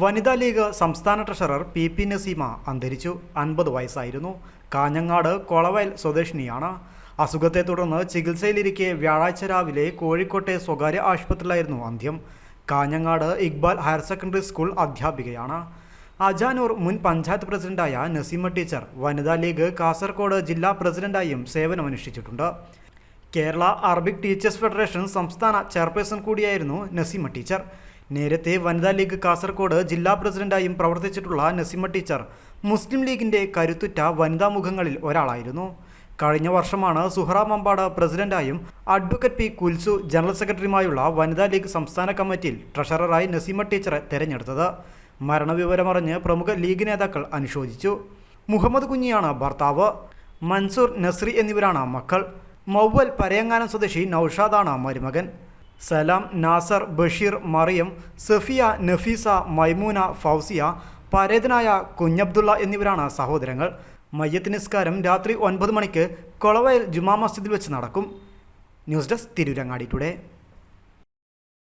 വനിതാ ലീഗ് സംസ്ഥാന treasurer P P Naseema അന്തരിച്ചു. അൻപത് വയസ്സായിരുന്നു. കാഞ്ഞങ്ങാട് കൊളവയൽ സ്വദേശിനിയാണ്. അസുഖത്തെ തുടർന്ന് ചികിത്സയിലിരിക്കെ വ്യാഴാഴ്ച രാവിലെ കോഴിക്കോട്ടെ സ്വകാര്യ ആശുപത്രിയിലായിരുന്നു അന്ത്യം. Kanhangad Iqbal higher secondary school അധ്യാപികയാണ്. Ajanur മുൻ പഞ്ചായത്ത് പ്രസിഡന്റായ നസീമ ടീച്ചർ വനിതാ ലീഗ് കാസർഗോഡ് ജില്ലാ പ്രസിഡന്റായും സേവനമനുഷ്ഠിച്ചിട്ടുണ്ട്. കേരള അറബിക് ടീച്ചേഴ്സ് ഫെഡറേഷൻ സംസ്ഥാന ചെയർപേഴ്സൺ കൂടിയായിരുന്നു നസീമ ടീച്ചർ. നേരത്തെ വനിതാ ലീഗ് കാസർഗോഡ് ജില്ലാ പ്രസിഡന്റായും പ്രവർത്തിച്ചിട്ടുള്ള നസീമ ടീച്ചർ മുസ്ലിം ലീഗിന്റെ കരുത്തുറ്റ വനിതാ മുഖങ്ങളിൽ ഒരാളായിരുന്നു. കഴിഞ്ഞ വർഷമാണ് സുഹറ മമ്പാട് പ്രസിഡന്റായും അഡ്വക്കേറ്റ് പി കുൽസു ജനറൽ സെക്രട്ടറിയുമായുള്ള വനിതാ ലീഗ് സംസ്ഥാന കമ്മിറ്റിയിൽ ട്രഷററായി നസീമ ടീച്ചറെ തെരഞ്ഞെടുത്തത്. മരണവിവരമറിഞ്ഞ് പ്രമുഖ ലീഗ് നേതാക്കൾ അനുശോചിച്ചു. മുഹമ്മദ് കുഞ്ഞിയാണ് ഭർത്താവ്. മൻസൂർ നസ്രി എന്നിവരാണ് മക്കൾ. മൗവൽ പരയങ്ങാനം സ്വദേശി നൌഷാദാണ് മരുമകൻ. സലാം നാസർ ബഷീർ മറിയം സഫിയ നഫീസ മൈമൂന ഫൗസിയ പരേതനായ കുഞ്ഞബ്ദുള്ള എന്നിവരാണ് സഹോദരങ്ങൾ. മയ്യത്ത് നിസ്കാരം രാത്രി ഒൻപത് മണിക്ക് കൊളവയൽ ജുമാ മസ്ജിദിൽ വെച്ച് നടക്കും. News desk Tirurangadi today.